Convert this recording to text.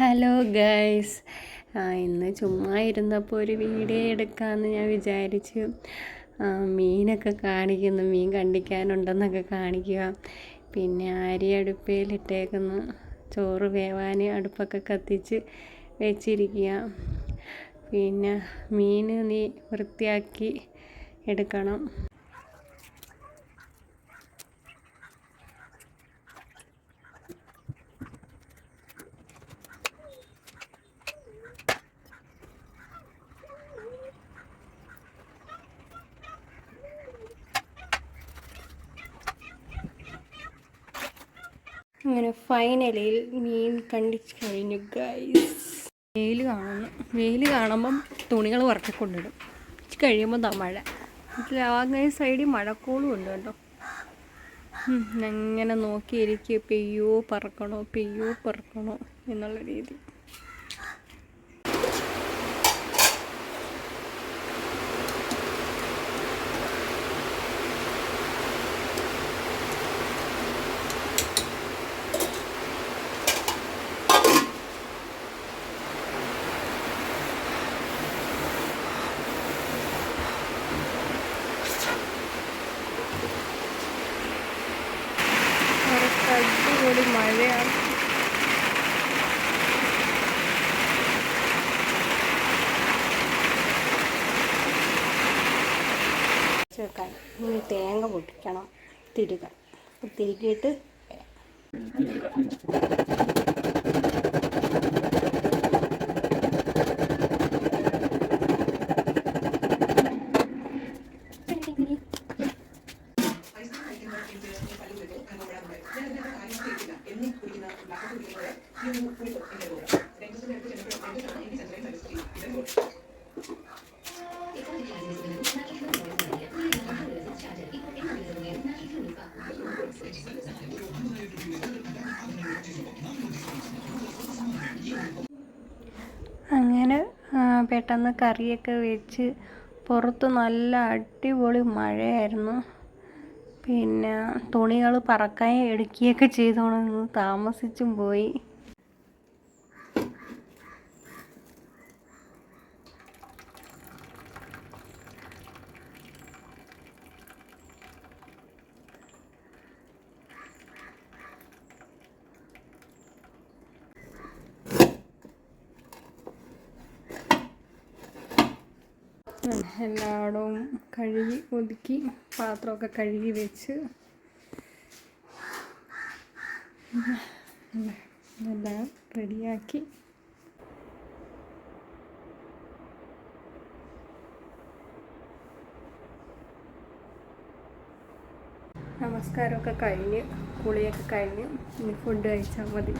Hello guys ഇന്ന് ചുമ്മാ ഇരുന്നപ്പോൾ ഒരു വീഡിയോ എടുക്കാമെന്ന് ഞാൻ വിചാരിച്ചു. മീനൊക്കെ കാണിക്കുന്നു. മീൻ കണ്ടിക്കാനുണ്ടെന്നൊക്കെ കാണിക്കുക. പിന്നെ അരി അടുപ്പയിലിട്ടേക്കുന്നു ചോറ് വേവാൻ അടുപ്പൊക്കെ കത്തിച്ച് വെച്ചിരിക്കുക. പിന്നെ മീൻ നീ വൃത്തിയാക്കി എടുക്കണം. അങ്ങനെ ഫൈനലിൽ മീൻ കണ്ടിച്ച് കഴിഞ്ഞു ഗൈസ് വെയിൽ കാണുന്നു. വെയിൽ കാണുമ്പം തുണികൾ വറക്കിക്കൊണ്ടിടും കൊണ്ടിടും. കഴിയുമ്പോൾ ദാ മഴ. അങ്ങനെ സൈഡിൽ മഴക്കോളും ഉണ്ട് കേട്ടോ. അങ്ങനെ നോക്കിയിരിക്കുക പെയ്യോ പറക്കണോ? പെയ്യോ പറക്കണോ? എന്നുള്ള രീതി പുറത്ത് അടിപൊളി മഴയാണ്. വെക്കാൻ ഇനി തേങ്ങ പൊട്ടിക്കണം തിരുക. തിരുകിയിട്ട് അങ്ങനെ പെട്ടെന്ന് കറിയൊക്കെ വെച്ച് പുറത്ത് നല്ല അടിപൊളി മഴയായിരുന്നു. പിന്നെ തുണികൾ പറക്കാൻ എടുക്കുകയൊക്കെ ചെയ്തോണെന്ന് താമസിച്ചും പോയി. എല്ലായിടവും കഴുകി ഒതുക്കി പാത്രമൊക്കെ കഴുകി വെച്ച്. എല്ലാം റെഡിയാക്കി. നമസ്കാരമൊക്കെ കഴിഞ്ഞ് കുളിയൊക്കെ കഴിഞ്ഞ് ഇനി ഫുഡ് കഴിച്ചാൽ മതി.